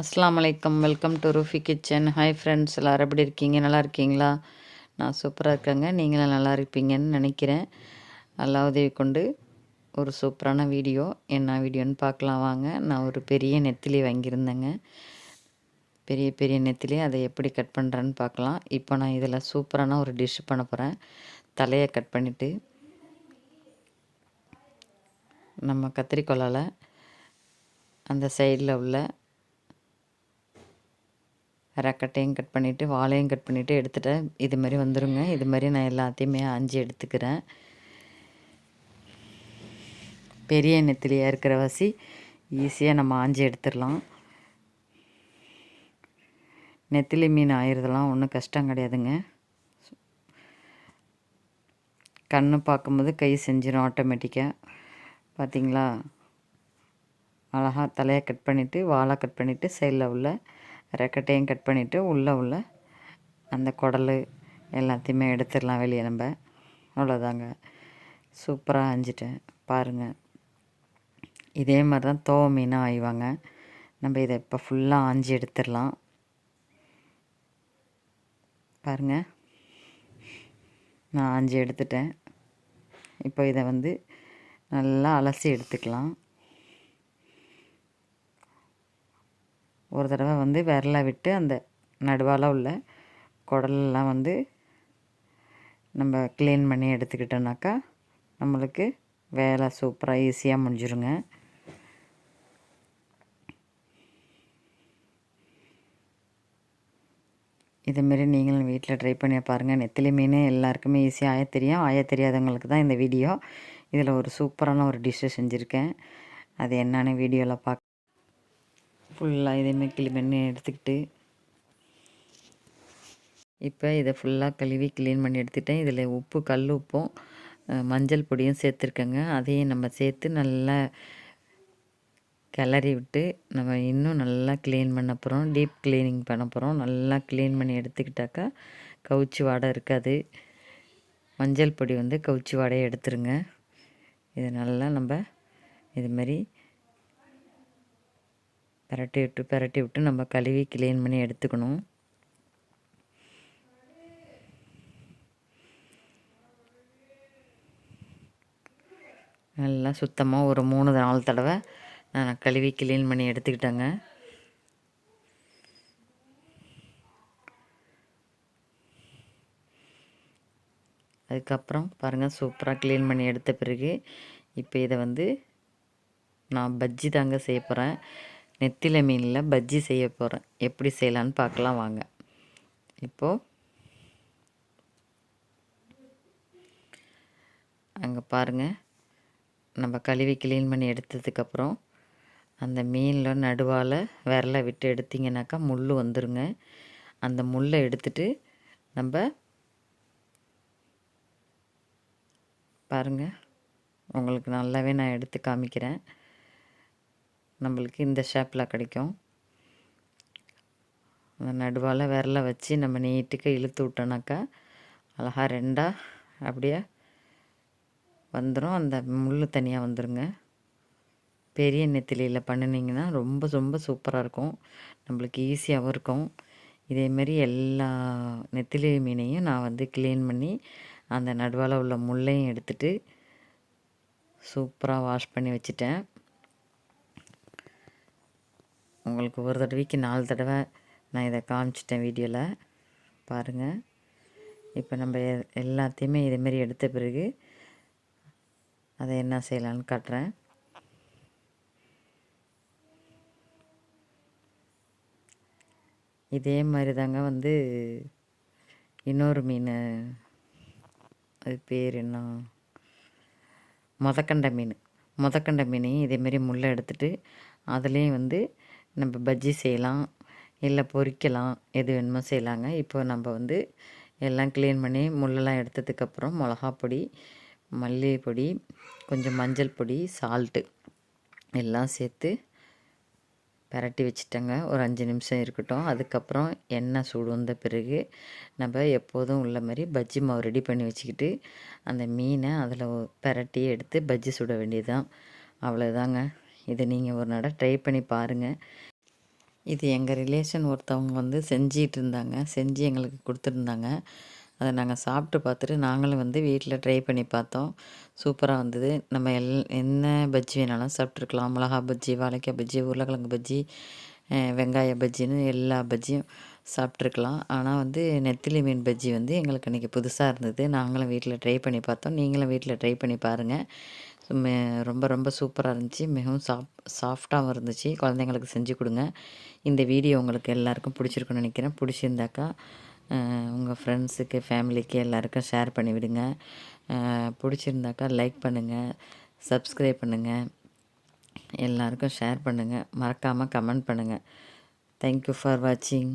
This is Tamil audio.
அஸ்லாம் வலைக்கம் welcome to Rufi kitchen hi friends எல்லோரும் எப்படி இருக்கீங்க? நல்லா இருக்கீங்களா? நான் சூப்பராக இருக்கேங்க. நீங்களும் நல்லா இருப்பீங்கன்னு நினைக்கிறேன். நல்லா உதவி கொண்டு ஒரு சூப்பரான வீடியோ. என்ன வீடியோன்னு பார்க்கலாம் வாங்க. நான் ஒரு பெரிய நெத்திலி வாங்கியிருந்தேங்க. பெரிய பெரிய நெத்திலி. அதை எப்படி கட் பண்ணுறேன்னு பார்க்கலாம். இப்போ நான் இதில் சூப்பரான ஒரு டிஷ் பண்ண போகிறேன் தலையை கட் பண்ணிவிட்டு நம்ம கத்திரிக்கோளால் அந்த சைடில் உள்ள ரக்கட்டையும் கட் பண்ணிவிட்டு வாழையும் கட் பண்ணிவிட்டு எடுத்துட்டேன். இது மாதிரி வந்துடுங்க இது மாதிரி நான் எல்லாத்தையுமே அஞ்சு எடுத்துக்கிறேன். பெரிய நெத்திலியாக இருக்கிற வாசி ஈஸியாக நம்ம ஆஞ்சி எடுத்துடலாம். நெத்திலி மீன் ஆயிரதெல்லாம் ஒன்றும் கஷ்டம் கிடையாதுங்க. கண்ணு பார்க்கும்போது கை செஞ்சிடும் ஆட்டோமேட்டிக்காக பார்த்திங்களா அழகாக தலையை கட் பண்ணிவிட்டு வாழை கட் பண்ணிவிட்டு சைடில் உள்ள ரெக்கட்டையும் கட் பண்ணிவிட்டு உள்ளே உள்ள அந்த குடல் எல்லாத்தையுமே எடுத்துடலாம் வெளியே நம்ம. அவ்வளோதாங்க. சூப்பராக அஞ்சிட்டேன் பாருங்கள் இதே மாதிரி தான் தோவ மீனாக ஆய்வாங்க. நம்ம இதை இப்போ ஃபுல்லாக ஆஞ்சி எடுத்துடலாம். பாருங்கள் நான் ஆஞ்சி எடுத்துட்டேன். இப்போ இதை வந்து நல்லா அலசி எடுத்துக்கலாம். ஒரு தடவை வந்து விரலை விட்டு அந்த நடுவால் உள்ள குடலெல்லாம் வந்து நம்ம க்ளீன் பண்ணி எடுத்துக்கிட்டோம்னாக்கா நம்மளுக்கு வேலை சூப்பராக ஈஸியாக முடிஞ்சிருங்க. இதுமாரி நீங்களும் வீட்டில் ட்ரை பண்ணி பாருங்கள் நெத்திலி மீன் எல்லாருக்குமே ஈஸியாக ஆய தெரியும். ஆய தெரியாதவங்களுக்கு தான் இந்த வீடியோ இதில் ஒரு சூப்பரான ஒரு டிஷ்ஷு செஞ்சுருக்கேன். அது என்னென்னு வீடியோவில் பார்க்க ஃபுல்லாக இதையுமே கிளீன் பண்ணி எடுத்துக்கிட்டு இப்போ இதை ஃபுல்லாக கழுவி க்ளீன் பண்ணி எடுத்துட்டேன். இதில் உப்பு கல் உப்பும் மஞ்சள் பொடியும் சேர்த்துருக்கேங்க. அதையும் நம்ம சேர்த்து நல்லா கிளறி விட்டு நம்ம இன்னும் நல்லா க்ளீன் பண்ண போகிறோம் டீப் க்ளீனிங் பண்ண போகிறோம் நல்லா க்ளீன் பண்ணி எடுத்துக்கிட்டாக்கா கவுச்சி வாடை இருக்காது. மஞ்சள் பொடி வந்து கவுச்சி வாடையை எடுத்துருங்க. இது நல்லா நம்ம இதுமாரி பரட்டி விட்டு பரட்டி விட்டு நம்ம கழுவி கிளீன் பண்ணி எடுத்துக்கணும். நல்லா சுத்தமாக ஒரு மூணு நாலு தடவை நான் கழுவி க்ளீன் பண்ணி எடுத்துக்கிட்டேங்க. அதுக்கப்புறம் பாருங்கள் சூப்பராக க்ளீன் பண்ணி எடுத்த பிறகு இப்போ இதை வந்து நான் பஜ்ஜி தாங்க செய்ய போகிறேன் நெத்தில மீனில் பஜ்ஜி செய்ய போகிறேன் எப்படி செய்யலான்னு பார்க்கலாம் வாங்க. இப்போது அங்கே பாருங்கள் நம்ம கழுவி க்ளீன் பண்ணி எடுத்ததுக்கப்புறம் அந்த மீனில் நடுவால் விரலை விட்டு எடுத்திங்கனாக்கா முள் வந்துருங்க. அந்த முள்ளை எடுத்துட்டு நம்ம பாருங்கள் உங்களுக்கு நல்லாவே நான் எடுத்து காமிக்கிறேன். நம்மளுக்கு இந்த ஷேப்பில் கிடைக்கும். அந்த நடுவால் விரலை வச்சு நம்ம நீட்டுக்கு இழுத்து விட்டோனாக்கா அழகாக ரெண்டாக அப்படியே வந்துடும் அந்த முள் தனியாக வந்துடுங்க பெரிய நெத்திலியில் பண்ணினீங்கன்னா ரொம்ப ரொம்ப சூப்பராக இருக்கும். நம்மளுக்கு ஈஸியாகவும் இருக்கும். இதேமாரி எல்லா நெத்திலி மீனையும் நான் வந்து க்ளீன் பண்ணி அந்த நடுவால் உள்ள முள்ளையும் எடுத்துகிட்டு சூப்பராக வாஷ் பண்ணி வச்சுட்டேன். உங்களுக்கு ஒரு தடவைக்கு நாலு தடவை நான் இதை காமிச்சிட்டேன் வீடியோவில் பாருங்கள் இப்போ நம்ம எல்லாத்தையுமே இதேமாரி எடுத்த பிறகு அதை என்ன செய்யலான்னு காட்டுறேன். இதே மாதிரி தாங்க வந்து இன்னொரு மீன் அது பேர் என்ன? முதக்கண்ட மீன். முதக்கண்ட மீனையும் இதேமாரி முள்ளை எடுத்துகிட்டு அதுலேயும் வந்து நம்ம பஜ்ஜி செய்யலாம் இல்லை பொரிக்கலாம் எது வேணுமோ செய்யலாங்க. இப்போ நம்ம வந்து எல்லாம் க்ளீன் பண்ணி முள்ளெல்லாம் எடுத்ததுக்கப்புறம் மிளகா பொடி மல்லிகைப்பொடி கொஞ்சம் மஞ்சள் பொடி சால்ட்டு எல்லாம் சேர்த்து பரட்டி வச்சுட்டேங்க. ஒரு அஞ்சு நிமிஷம் இருக்கட்டும். அதுக்கப்புறம் எண்ணெய் சூடு வந்த பிறகு நம்ம எப்போதும் உள்ள மாதிரி பஜ்ஜி மாவு ரெடி பண்ணி வச்சுக்கிட்டு அந்த மீனை அதில் பரட்டி எடுத்து பஜ்ஜி சுட வேண்டியது தான் அவ்வளோதாங்க இதை நீங்கள் ஒரு நட ட்ரை பண்ணி பாருங்கள் இது எங்கள் ரிலேஷன் ஒருத்தவங்க வந்து செஞ்சிகிட்டு இருந்தாங்க செஞ்சு எங்களுக்கு கொடுத்துருந்தாங்க. அதை நாங்கள் சாப்பிட்டு பார்த்துட்டு நாங்களும் வந்து வீட்டில் ட்ரை பண்ணி பார்த்தோம். சூப்பராக வந்தது. நம்ம எல் என்ன பஜ்ஜி வேணாலும் சாப்பிட்ருக்கலாம் மிளகா பஜ்ஜி வாழைக்காய் பஜ்ஜி உருளைக்கிழங்கு பஜ்ஜி வெங்காய பஜ்ஜின்னு எல்லா பஜ்ஜியும் சாப்பிட்ருக்கலாம் ஆனால் வந்து நெத்திலி மீன் பஜ்ஜி வந்து எங்களுக்கு இன்றைக்கி புதுசாக இருந்தது. நாங்களும் வீட்டில் ட்ரை பண்ணி பார்த்தோம். நீங்களும் வீட்டில் ட்ரை பண்ணி பாருங்கள் ரொம்ப ரொம்ப சூப்பராக இருந்துச்சு. மிகவும் சாஃப் சாஃப்டாகவும் இருந்துச்சு. குழந்தைங்களுக்கு செஞ்சு கொடுங்க. இந்த வீடியோ உங்களுக்கு எல்லாருக்கும் பிடிச்சிருக்குன்னு நினைக்கிறேன். பிடிச்சிருந்தாக்கா உங்கள் ஃப்ரெண்ட்ஸுக்கு ஃபேமிலிக்கு எல்லாருக்கும் ஷேர் பண்ணி விடுங்க. பிடிச்சிருந்தாக்கா லைக் பண்ணுங்கள் சப்ஸ்கிரைப் பண்ணுங்கள் எல்லாருக்கும் ஷேர் பண்ணுங்கள் மறக்காமல் கமெண்ட் பண்ணுங்கள் தேங்க்யூ ஃபார் வாட்சிங்